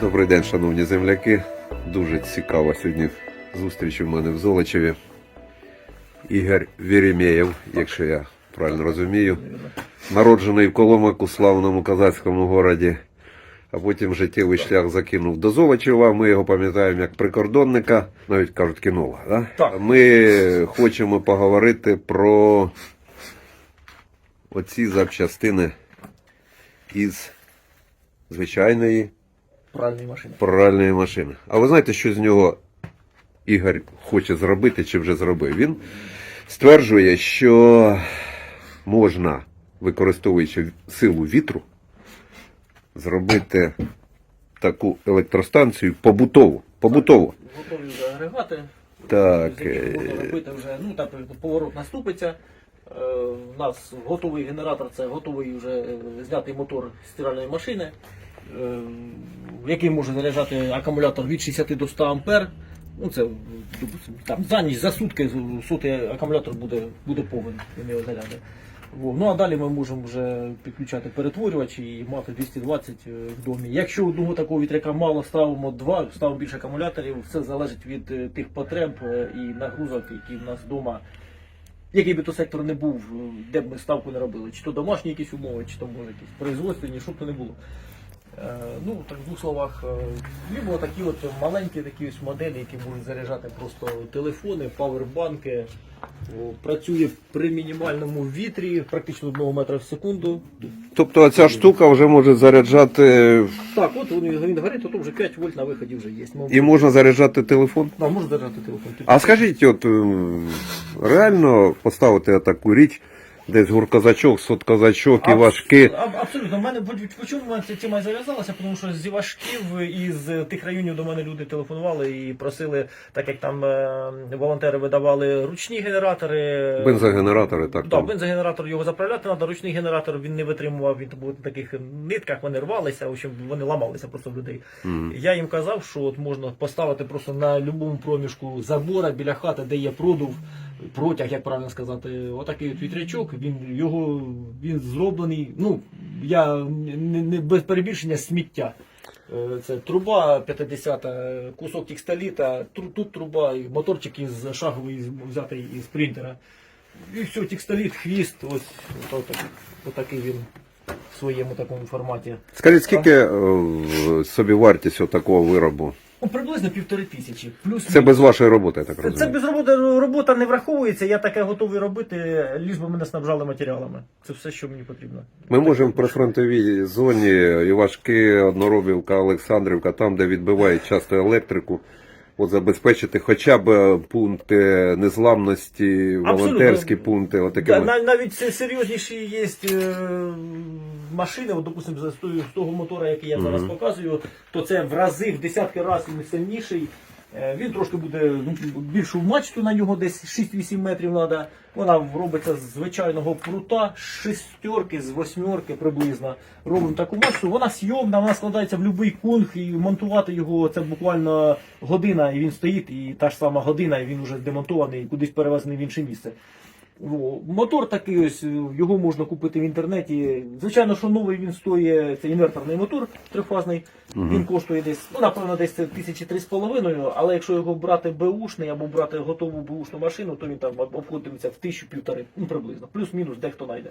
Добрий день, шановні земляки. Дуже цікава сьогодні зустріч у мене в Золочеві. Ігор Вєремєєв, якщо я правильно розумію. Народжений в Коломаку, славному козацькому городі, а потім життєвий шлях закинув до Золочева. Ми його пам'ятаємо як прикордонника, навіть кажуть кінолога. Да? Так. Ми хочемо поговорити про оці запчастини із звичайної Пральної машини. пральної машини. А ви знаєте, що з нього Ігор хоче зробити чи вже зробив? Він стверджує, що можна, використовуючи силу вітру, зробити таку електростанцію побутову. Побутову. Готові вже агрегати. Так. з яких е, можна робити вже, ну так поворот наступиться. Е, У нас готовий генератор, це готовий вже е, знятий мотор стиральної машини, е, який може заряджати акумулятор від 60 до 100 ампер. Ну це там за ніч, за сутки сутки акумулятор буде, буде повен, він. Ну а далі ми можемо вже підключати перетворювач і мати 220 в домі. Якщо одного такого вітряка мало, ставимо два, ставимо більше акумуляторів. Все залежить від е, тих потреб е, і нагрузок, які в нас вдома. Який би то сектор не був, е, де б ми ставку не робили, чи то домашні якісь умови, чи то може якісь производственні, щоб то не було. Е, Ну, так в двох словах, е, либо такі от маленькі такі ось моделі, які можуть заряджати просто телефони, павербанки. Працює при мінімальному вітрі, практично 1 метра в секунду. Тобто ця штука вже може заряджати Так, от він, він горить, то вже 5 вольт на виході вже є. Ми- і можна заряджати телефон. Да, може заряджати телефон. А скажіть, от ем, реально поставити таку річ, десь гуркозачок, соткозачок і важкі. Абсолютно. У мене по- по чому мене ця тема зав'язалася, тому що зі важків із тих районів до мене люди телефонували і просили, так як там е, волонтери видавали ручні генератори. Бензогенератори, так, там. бензогенератор його заправляти треба, ручний генератор він не витримував, він був на таких нитках, вони рвалися, в общем, вони ламалися просто в людей. Я їм казав, що от можна поставити просто на будь-якому проміжку забора біля хати, де є продув, протяг, як правильно сказати, отакий от вітрячок, він його він зроблений. Ну я не, не без перебільшення сміття. Е, Це труба 50, кусок текстоліта, тут труба, і моторчик із шаговий з- взятий із принтера. І все, текстоліт, хвіст, ось отак, отакий він в своєму такому форматі. Скажіть, скільки е, собі вартість такого виробу? Ну, приблизно півтори тисячі. Плюс Це без вашої роботи, я так Це, розумію. це без роботи робота не враховується. Я таке готовий робити, ліж би мене снабжали матеріалами. Це все, що мені потрібно. Ми можемо при фронтовій зоні Івашки, Одноробівка, Олександрівка, там, де відбивають часто електрику, от забезпечити хоча б пункти незламності, волонтерські пункти. Отакі. Да, от. нав- навіть серйозніші є е, машини, от, допустим, з того, мотора, який я зараз показую, то це в рази, в десятки разів сильніший. Е, Він трошки буде ну, більшу мачту на нього, десь 6-8 метрів треба. Вона робиться з звичайного прута, з шестерки, з восьмерки приблизно. Робимо таку мачту. Вона сйомна, вона складається в будь-який кунг і монтувати його це буквально година, і він стоїть, і та ж сама година, і він вже демонтований, і кудись перевезений в інше місце. О, Мотор такий ось, його можна купити в інтернеті. Звичайно, що новий він стоїть, це інверторний мотор трифазний. Він коштує десь, ну напевно, десь це тисячі три з половиною, але якщо його брати беушний або брати готову беушну машину, то він там обходиться в тисячу півтори, ну приблизно. Плюс-мінус дехто знайде.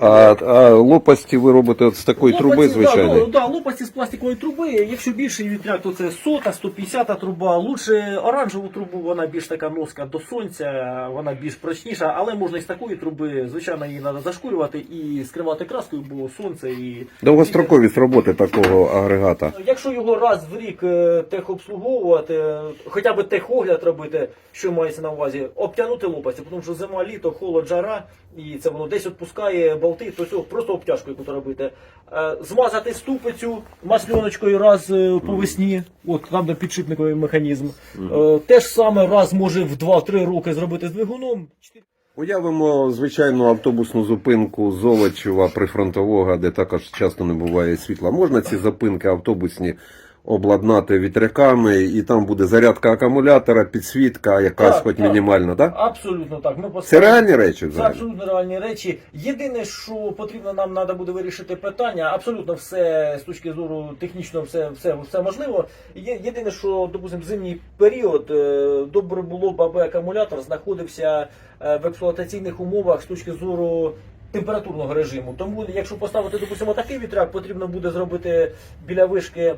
А, а лопасті ви робите з такої труби, Лопасті, Да, звичайно. ну, да, лопасті з пластикової труби. Якщо більший вітряк, то це сота, 150 труба. Лучше оранжеву трубу, вона більш така носка до сонця, вона більш прочніша, але можна і з такої труби, звичайно, її треба зашкурювати і скривати краскою, бо сонце і. Довгостроковість роботи такого агрегата. Якщо його раз в рік е, техобслуговувати, е, хоча б техогляд робити, що мається на увазі, обтягнути лопасті, тому що зима, літо, холод, жара, і це воно десь відпускає болти, то цього просто обтяжку яку робити. Е, Змазати ступицю масльоночкою раз по весні, от там де підшипниковий механізм. Те ж саме раз може в 2-3 роки зробити з двигуном. Уявимо звичайну автобусну зупинку Золочева прифронтового, де також часто не буває світла. Можна ці зупинки автобусні обладнати вітряками, і там буде зарядка акумулятора, підсвітка, якась Так, хоч так. мінімальна, так? Абсолютно так. Ми Це реальні речі Це взагалі? абсолютно реальні речі. Єдине, що потрібно нам треба буде вирішити питання, абсолютно все з точки зору технічного, все, все, все можливо. Є, єдине, що, допустимо, зимній період е, добре було б, аби акумулятор знаходився е, в експлуатаційних умовах з точки зору. Температурного режиму. Тому, якщо поставити, допустимо, такий вітряк, потрібно буде зробити біля вишки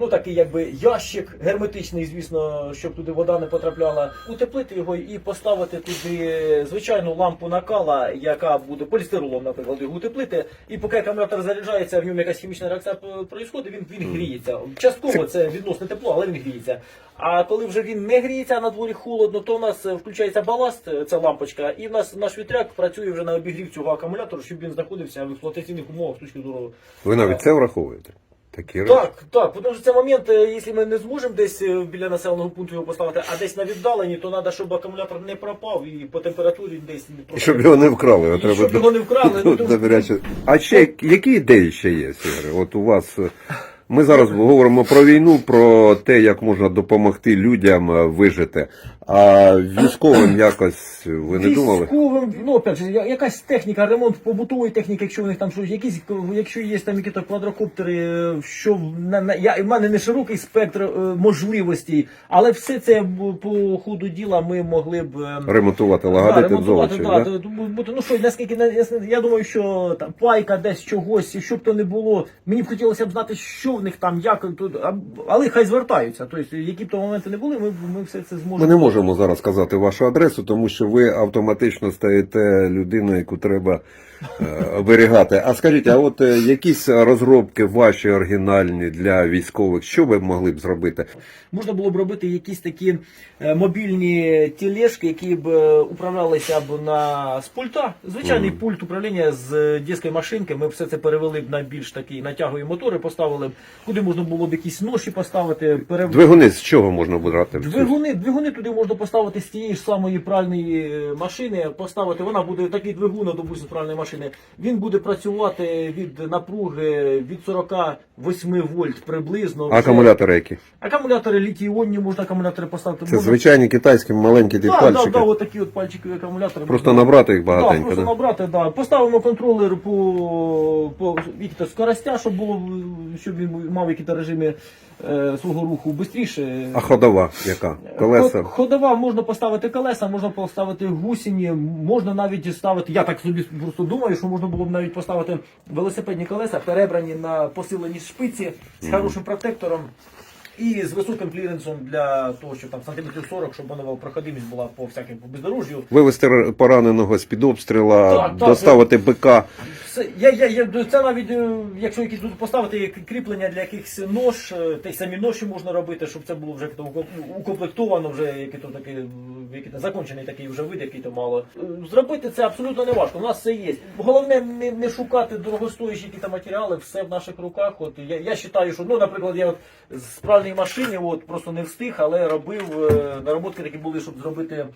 ну такий якби ящик герметичний, звісно, щоб туди вода не потрапляла, утеплити його і поставити туди звичайну лампу накала, яка буде полістиролом, наприклад, його утеплити. І поки акумулятор заряджається, в ньому якась хімічна реакція проїсходить, він, він гріється. Частково це відносне тепло, але він гріється. А коли вже він не гріється, а на дворі холодно, то у нас е, включається баласт, е, ця лампочка, і в нас наш вітряк працює вже на обігрів цього акумулятора, щоб він знаходився в експлуатаційних умовах з точки зору Ви навіть це враховуєте? Такі так, так, тому що це момент, е, якщо ми не зможемо десь е, біля населеного пункту його поставити, а десь на віддаленні, то треба, щоб акумулятор не пропав і по температурі десь не І щоб його не вкрали, а І треба щоб його не вкрали, ну, то- добряче. А ще які ідеї ще є, Ігор? От у вас. Ми зараз говоримо про війну, про те, як можна допомогти людям е, вижити. А військовим якось ви не думали? Військовим, ну опять же, я- якась техніка, ремонт побутової техніки, якщо у них там щось, якісь, якщо є там якісь квадрокоптери, е, що в- на, на я в мене не широкий спектр е, можливостей, але все це б- по ходу діла ми могли б е, Ремонтувати, Да, лагодити ремонтувати, да, бути, ну що, наскільки на- я, я думаю, що там пайка десь чогось, і що б то не було. Мені б хотілося б знати, що них там, як тут, але хай звертаються. Тобто, які б то моменти не були, ми, ми все це зможемо. Ми не можемо зараз сказати вашу адресу, тому що ви автоматично стаєте людиною, яку треба оберігати. А скажіть, а от е, якісь розробки ваші оригінальні для військових, що ви могли б зробити? Можна було б робити якісь такі е, мобільні тілешки, які б е, управлялися б на з пульта. Звичайний пульт управління з дитячої машинки. Ми все це перевели б на більш такі натягові мотори, поставили б, куди можна було б якісь ноші поставити, перев... Двигуни з чого можна брати? Двигуни, двигуни туди можна поставити з тієї ж самої пральної е, машини. Поставити вона буде такий двигун, допустимо, пральної машини. Він буде працювати від напруги від 48 вольт приблизно. А акумулятори які? Акумулятори літій-іонні, можна акумулятори поставити. Це можна... звичайні китайські маленькі Да, да, пальчики. да, от такі от пальчикові акумулятори. Просто можна- набрати їх Да, просто Да? набрати, да. Поставимо контролер по, по скоростя, щоб було, щоб він мав якісь режими свого руху швидше. А ходова яка? Колеса? Ходова можна поставити колеса, можна поставити гусіні, можна навіть ставити. Я так собі просто думаю, що можна було б навіть поставити велосипедні колеса, перебрані на посилені шпиці з хорошим протектором. І з високим кліренсом для того, щоб там сантиметрів 40, щоб вона проходимість була по всяким по бездорожжю. Вивести пораненого з під обстріла, Так, так, доставити бика. Це, я, я, я, це навіть, е, якщо якісь тут поставити кріплення для якихось нож, е, й самі ноші можна робити, щоб це було вже укомплектовано, вже який то який то закончений такий вже вид, який то мало. Е, Зробити це абсолютно не важко. У нас все є. Головне не, не шукати дорогостоящі якісь матеріали, все в наших руках. От я, я вважаю, що ну, наприклад, я от з пральної машини от просто не встиг, але робив е, нароботки такі були, щоб зробити.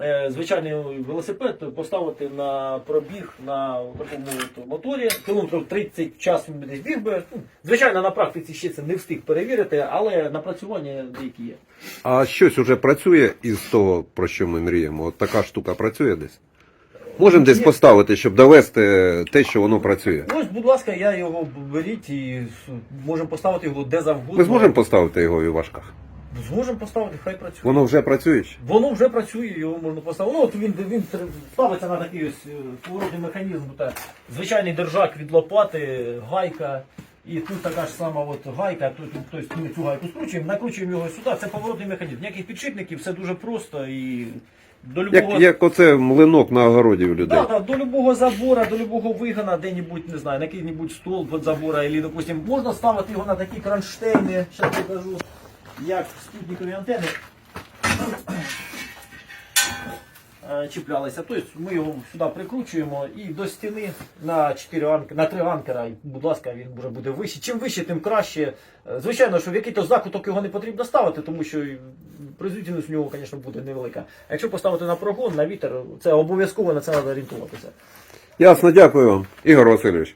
е, Звичайний велосипед поставити на пробіг на такому от моторі. Кілометрів 30 час він десь біг би. Ну, Звичайно, на практиці ще це не встиг перевірити, але напрацювання деякі є. А щось уже працює із того, про що ми мріємо? От така штука працює десь? Можемо десь поставити, щоб довести те, що воно працює. Ось, будь ласка, я його беріть і можемо поставити його де завгодно. Ми зможемо поставити його і в важках? Зможемо поставити, хай працює. Воно вже працює? Воно вже працює, його можна поставити. Ну, от він, він ставиться на такий ось е, поворотний механізм, та звичайний держак від лопати, гайка. І тут така ж сама от гайка, тут, тобто ми цю гайку скручуємо, накручуємо його сюди. Це поворотний механізм. Ніяких підшипників, все дуже просто і до любого. Як, як оце млинок на огороді у людей. Да, да, до любого забора, до любого вигона, де-небудь, не знаю, на який-небудь стол від забора, або, допустим, можна ставити його на такі кронштейни, зараз покажу, як спутникові антени е, чіплялися. Тобто ми його сюди прикручуємо і до стіни на 4 анкера, на 3 анкера, і, будь ласка, він вже буде вищий. Чим вище, тим краще. Е, Звичайно, що в який-то закуток його не потрібно ставити, тому що производительність у нього, звісно, буде невелика. А якщо поставити на прогон, на вітер, це обов'язково на це треба орієнтуватися. Ясно, дякую вам. Ігор Васильович.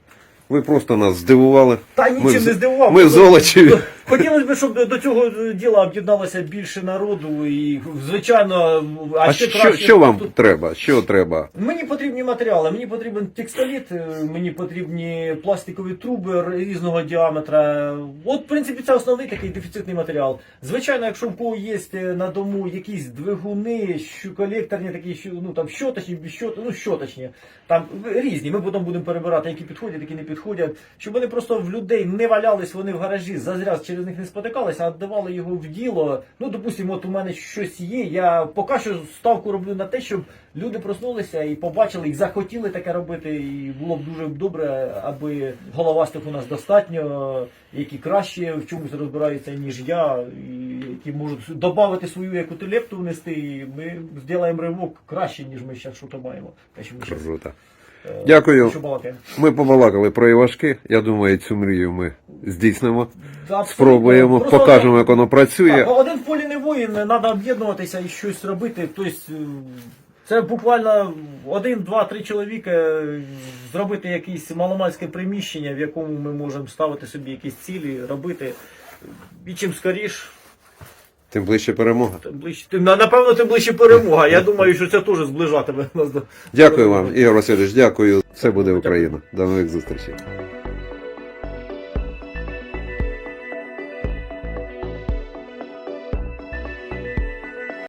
Ви просто нас здивували. Та нічим Ми не здивував. Ми Золочеві. Хотілося б, щоб до цього діла об'єдналося більше народу і, звичайно, а, А ще що, краще. що вам тут- треба? Що треба? Мені потрібні матеріали, мені потрібен текстоліт, е, мені потрібні пластикові труби різного діаметра. От, в принципі, це основний такий дефіцитний матеріал. Звичайно, якщо в кого є е, на дому якісь двигуни, що колекторні, такі, ну там щоточні, безщот, ну щоточні, там різні. Ми потім будемо перебирати, які підходять, які не підходять, щоб вони просто в людей не валялись, вони в гаражі, зазря через них не спотикалися, а віддавали його в діло. Ну, допустимо, от у мене щось є. Я поки що ставку роблю на те, щоб люди проснулися і побачили, і захотіли таке робити. І було б дуже добре, аби головастих у нас достатньо, які краще в чомусь розбираються, ніж я, і які можуть додати свою яку-то лепту внести. І ми зробимо ривок краще, ніж ми зараз що то маємо. Те, що ми щас, Круто. Е, Дякую. Ми побалакали про Івашки. Я думаю, цю мрію ми здійснимо. Абсолютно. Спробуємо, Просто покажемо, як воно працює. Так, один в полі не воїн, треба об'єднуватися і щось робити. Тобто, е, це буквально один, два, три чоловіка е, зробити якесь маломальське приміщення, в якому ми можемо ставити собі якісь цілі, робити. І чим скоріш, Тим ближче перемога. тим ближче. Тим, на- напевно, тим ближче перемога. Я думаю, що це теж зближатиме нас до. Дякую вам, Ігор Васильович, дякую. Все буде Україна. До нових зустрічей.